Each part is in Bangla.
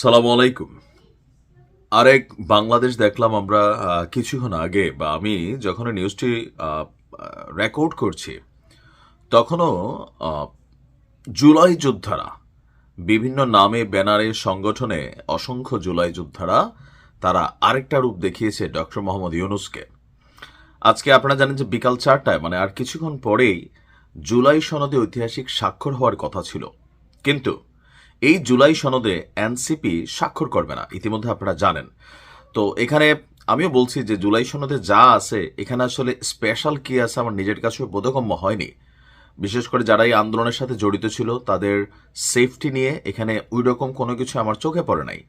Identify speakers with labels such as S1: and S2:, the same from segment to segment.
S1: সালাম আলাইকুম। আরেক বাংলাদেশ দেখলাম আমরা কিছুক্ষণ আগে, বা আমি যখন নিউজটি রেকর্ড করছি, তখনও জুলাই যোদ্ধারা, বিভিন্ন নামে ব্যানারে সংগঠনে অসংখ্য জুলাই যোদ্ধারা, তারা আরেকটা রূপ দেখিয়েছে ডক্টর মোহাম্মদ ইউনুসকে। আজকে আপনারা জানেন যে বিকাল চারটায় মানে আর কিছুক্ষণ পরেই জুলাই সনদে ঐতিহাসিক স্বাক্ষর হওয়ার কথা ছিল। কিন্তু এই জুলাই সনদে এনসিপি স্বাক্ষর করবে না, ইতিমধ্যে আপনারা জানেন। তো এখানে আমিও বলছি যে জুলাই সনদে যা আছে, এখানে আসলে স্পেশাল কি আছে আমার নিজের কাছে বোধগম্য হয়নি। বিশেষ করে যারা এই আন্দোলনের সাথে জড়িত ছিল, তাদের সেফটি নিয়ে এখানে ওই রকম কোনো কিছু আমার চোখে পড়ে নাই।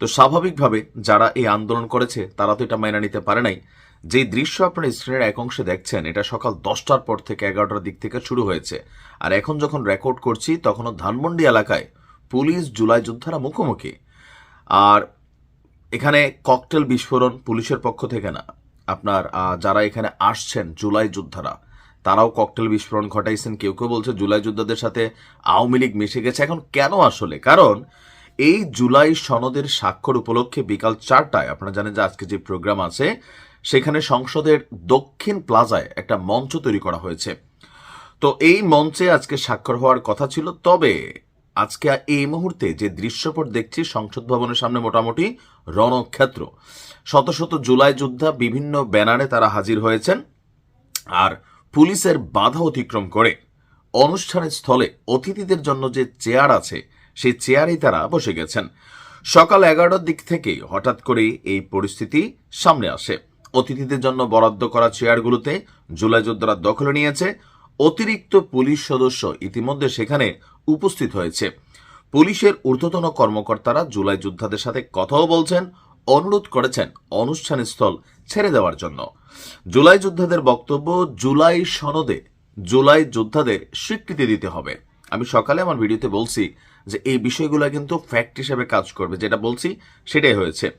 S1: তো স্বাভাবিকভাবে যারা এই আন্দোলন করেছে, তারা তো এটা মেনে নিতে পারে নাই। যে দৃশ্য আপনারা স্ক্রিনের এক অংশে দেখছেন, এটা সকাল দশটার পর থেকে এগারোটার দিক থেকে শুরু হয়েছে। আর এখন যখন রেকর্ড করছি, তখনও ধানমন্ডি এলাকায় পুলিশ, জুলাই যোদ্ধারা মুখোমুখি। আর এখানে ককটেল বিস্ফোরণ পুলিশের পক্ষ থেকে না। আপনার যারা এখানে আসছেন জুলাই যোদ্ধারা, তারাও ককটেল বিস্ফোরণ ঘটাইছেন। কেউ কেউ বলছে জুলাই যোদ্ধাদের সাথে আওয়ামী লীগ মিশে গেছে। এখন কেন আসলে? কারণ এই জুলাই সনদের স্বাক্ষর উপলক্ষে বিকাল চারটায়, আপনারা জানেন যে আজকে যে প্রোগ্রাম আছে, সেখানে সংসদের দক্ষিণ প্লাজায় একটা মঞ্চ তৈরি করা হয়েছে। তো এই মঞ্চে আজকে স্বাক্ষর হওয়ার কথা ছিল। তবে আজকে এই মুহূর্তে যে দৃশ্যপট দেখছি, সংসদ ভবনের সামনে মোটামুটি রণক্ষেত্র। শত শত জুলাই যোদ্ধা বিভিন্ন ব্যানারে তারা হাজির হয়েছেন আর পুলিশের বাধা অতিক্রম করে অনুষ্ঠানের স্থলে অতিথিদের জন্য যে চেয়ার আছে, সেই চেয়ারেই তারা বসে গেছেন। সকাল এগারোটার দিক থেকে হঠাৎ করে এই পরিস্থিতি সামনে আসে। অতিথিদের জন্য বরাদ্দ করা চেয়ারগুলোতে জুলাই যোদ্ধারা দখলে নিয়েছে। অতিরিক্ত পুলিশ সদস্য ইতিমধ্যে সেখানে উপস্থিত হয়েছে। পুলিশের ঊর্ধ্বতন কর্মকর্তারা জুলাই যোদ্ধাদের সাথে কথাও বলছেন, অনুরোধ করেছেন অনুষ্ঠানের স্থল ছেড়ে দেওয়ার জন্য। জুলাই যোদ্ধাদের বক্তব্য, জুলাই সনদে, জুলাই যোদ্ধাদের স্বীকৃতি দিতে হবে। আমি সকালে আমার ভিডিওতে বলছি যে এই বিষয়গুলো কিন্তু ফ্যাক্ট হিসেবে কাজ করবে। যেটা বলছি সেটাই হয়েছে।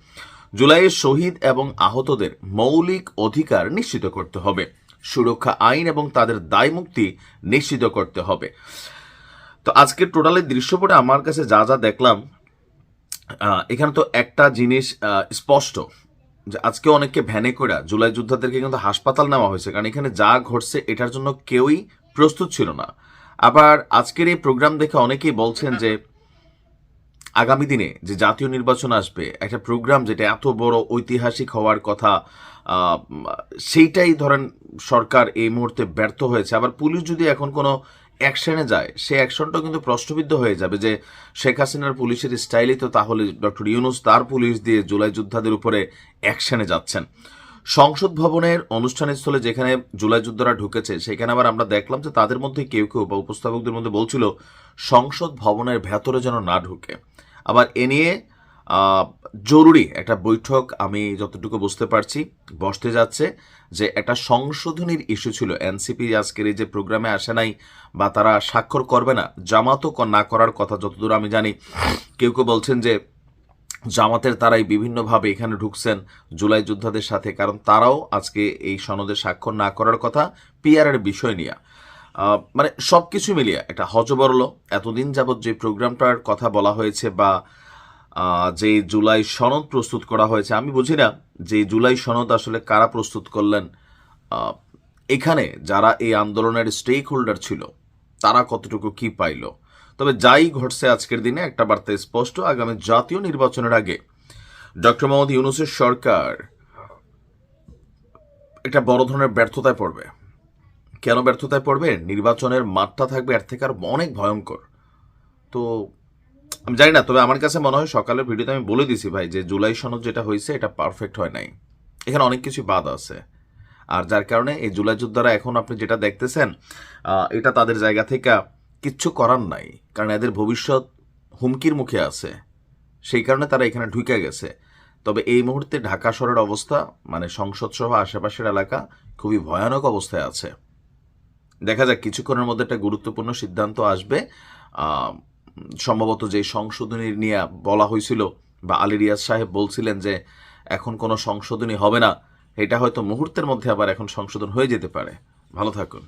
S1: জুলাইয়ের শহীদ এবং আহতদের মৌলিক অধিকার নিশ্চিত করতে হবে। সুরক্ষা আইন এবং তাদের দায় মুক্তি নিশ্চিত করতে হবে। তো আজকের টোটালের দৃশ্যপটে আমার কাছে যা যা দেখলাম এখানে তো একটা জিনিস স্পষ্ট যে আজকে অনেককে ভ্যানে করে জুলাই যোদ্ধাদেরকে কিন্তু হাসপাতাল নেওয়া হয়েছে, কারণ এখানে যা ঘটছে এটার জন্য কেউই প্রস্তুত ছিল না। আবার আজকের এই প্রোগ্রাম দেখে অনেকেই বলছেন যে আগামী দিনে যে জাতীয় নির্বাচন আসবে, একটা প্রোগ্রাম যেটা এত বড় ঐতিহাসিক হওয়ার কথা সেইটাই ধরেন সরকার এই মুহূর্তে ব্যর্থ হয়েছে। আবার পুলিশ যদি এখন কোনো অ্যাকশনে যায় সেই অ্যাকশনটাও কিন্তু প্রশ্নবিদ্ধ হয়ে যাবে যে শেখ হাসিনার পুলিশের স্টাইলই তো তাহলে ডক্টর ইউনুস তার পুলিশ দিয়ে জুলাই যোদ্ধাদের উপরে অ্যাকশনে যাচ্ছেন। সংসদ ভবনের অনুষ্ঠানের স্থলে যেখানে জুলাই যোদ্ধারা ঢুকেছে, সেখানে আবার আমরা দেখলাম যে তাদের মধ্যে কেউ কেউ বা উপস্থাপকদের মধ্যে বলছিল, সংসদ ভবনের ভেতরে যেন না ঢুকে। আবার এ নিয়ে জরুরি একটা বৈঠক আমি যতটুকু বুঝতে পারছি, বসতে যাচ্ছে যে একটা সংশোধনীর ইস্যু ছিল। এনসিপি আজকের এই যে প্রোগ্রামে আসে নাই বা তারা স্বাক্ষর করবে না, জামাতও না করার কথা যতদূর আমি জানি, কেউ কেউ বলছেন যে জামাতের তারাই বিভিন্নভাবে এখানে ঢুকছেন জুলাই যোদ্ধাদের সাথে, কারণ তারাও আজকে এই সনদে স্বাক্ষর না করার কথা পিআরের বিষয় নিয়ে। মানে সব কিছু মিলিয়ে একটা হজবরল এতদিন যাবৎ যে প্রোগ্রামটার কথা বলা হয়েছে বা যে জুলাই সনদ প্রস্তুত করা হয়েছে, আমি বুঝি না যে জুলাই সনদ আসলে কারা প্রস্তুত করলেন। এখানে যারা এই আন্দোলনের স্টেক হোল্ডার ছিল, তারা কতটুকু কি পাইল? তবে যাই ঘটছে আজকের দিনে, একটা বার্তা স্পষ্ট, আগামী জাতীয় নির্বাচনের আগে ডক্টর মোহাম্মদ ইউনুসের সরকার একটা বড় ধরনের ব্যর্থতায় পড়বে। কেন ব্যর্থতায় পড়বে? নির্বাচনের মাঠটা থাকবে এর থেকে আর অনেক ভয়ঙ্কর। তো আমি জানি না, তবে আমার কাছে মনে হয় সকালের ভিডিওতে আমি বলে দিছি ভাই যে জুলাই সনদ যেটা হয়েছে এটা পারফেক্ট হয় নাই। এখানে অনেক কিছু বাদ আছে। আর যার কারণে এই জুলাই যোদ্ধারা এখন আপনি যেটা দেখতেছেন এটা তাদের জায়গা থেকে কিচ্ছু করার নাই। কারণ এদের ভবিষ্যৎ হুমকির মুখে আছে। সেই কারণে তারা এখানে ঢুকে গেছে। তবে এই মুহূর্তে ঢাকা শহরের অবস্থা মানে সংসদ সহ আশেপাশের এলাকা, খুবই ভয়ানক অবস্থায় আছে। দেখা যাক, কিছুক্ষণের মধ্যে একটা গুরুত্বপূর্ণ সিদ্ধান্ত আসবে। সম্ভবত যে সংশোধনী নিয়ে বলা হয়েছিল বা আলী রিয়াজ সাহেব বলছিলেন যে, এখন কোনো সংশোধনী হবে না, এটা হয়তো মুহূর্তের মধ্যে আবার এখন সংশোধন হয়ে যেতে পারে। ভালো থাকুন।